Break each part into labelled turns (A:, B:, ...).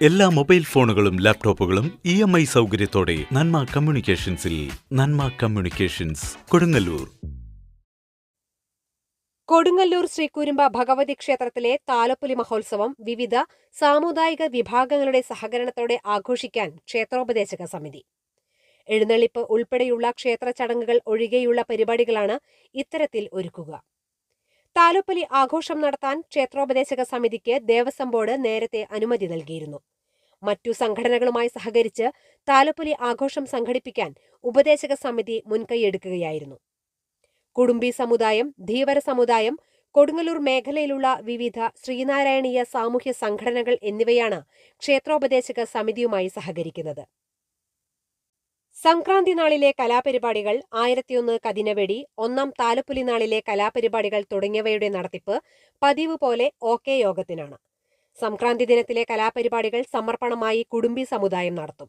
A: എല്ലാ മൊബൈൽ ഫോണുകളും ലാപ്ടോപ്പുകളും ഇ എം ഐ സൗകര്യത്തോടെ നന്മ കമ്മ്യൂണിക്കേഷൻസിൽ നന്മ കമ്മ്യൂണിക്കേഷൻസ് കൊടുങ്ങല്ലൂർ.
B: കൊടുങ്ങല്ലൂർ ശ്രീകുരുമ്പ ഭഗവതി ക്ഷേത്രത്തിലെ താലപ്പൊലി മഹോത്സവം വിവിധ സാമുദായിക വിഭാഗങ്ങളുടെ സഹകരണത്തോടെ ആഘോഷിക്കാൻ ക്ഷേത്രോപദേശക സമിതി. എഴുന്നള്ളിപ്പ് ഉൾപ്പെടെയുള്ള ക്ഷേത്ര ചടങ്ങുകൾ ഒഴികെയുള്ള പരിപാടികളാണ് ഇത്തരത്തിൽ ഒരുക്കുക. താലപ്പൊലി ആഘോഷം നടത്താൻ ക്ഷേത്രോപദേശക സമിതിക്ക് ദേവസ്വം ബോർഡ് നേരത്തെ അനുമതി നൽകിയിരുന്നു. മറ്റു സംഘടനകളുമായി സഹകരിച്ച് താലപ്പലി ആഘോഷം സംഘടിപ്പിക്കാൻ ഉപദേശക സമിതി മുൻകൈയെടുക്കുകയായിരുന്നു. കുടുംബി സമുദായം ധീവര സമുദായം കൊടുങ്ങല്ലൂർ മേഖലയിലുള്ള വിവിധ ശ്രീനാരായണീയ സാമൂഹ്യ സംഘടനകൾ എന്നിവയാണ് ക്ഷേത്രോപദേശക സമിതിയുമായി സഹകരിക്കുന്നത്. സംക്രാന്തി നാളിലെ കലാപരിപാടികൾ ആയിരത്തിയൊന്ന് കതിനവെടി ഒന്നാം താലപ്പുലി നാളിലെ കലാപരിപാടികൾ തുടങ്ങിയവയുടെ നടത്തിപ്പ് പതിവ് പോലെ ഓക്കെ യോഗത്തിനാണ്. സംക്രാന്തി ദിനത്തിലെ കലാപരിപാടികൾ സമർപ്പണമായി കുടുംബി സമുദായം നടത്തും.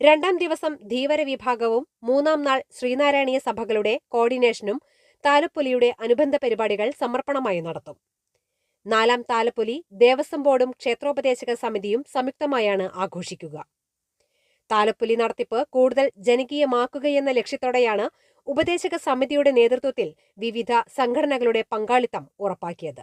B: രണ്ടാം ദിവസം ധീവര വിഭാഗവും മൂന്നാം നാൾ ശ്രീനാരായണീയ സഭകളുടെ കോർഡിനേഷനും താലപ്പൊലിയുടെ അനുബന്ധ പരിപാടികൾ സമർപ്പണമായി നടത്തും. നാലാം താലപ്പൊലി ദേവസ്വം ബോർഡും ക്ഷേത്രോപദേശക സമിതിയും സംയുക്തമായാണ് ആഘോഷിക്കുക. താലപ്പൊലി നടത്തിപ്പ് കൂടുതൽ ജനകീയമാക്കുകയെന്ന ലക്ഷ്യത്തോടെയാണ് ഉപദേശക സമിതിയുടെ നേതൃത്വത്തിൽ വിവിധ സംഘടനകളുടെ പങ്കാളിത്തം ഉറപ്പാക്കിയത്.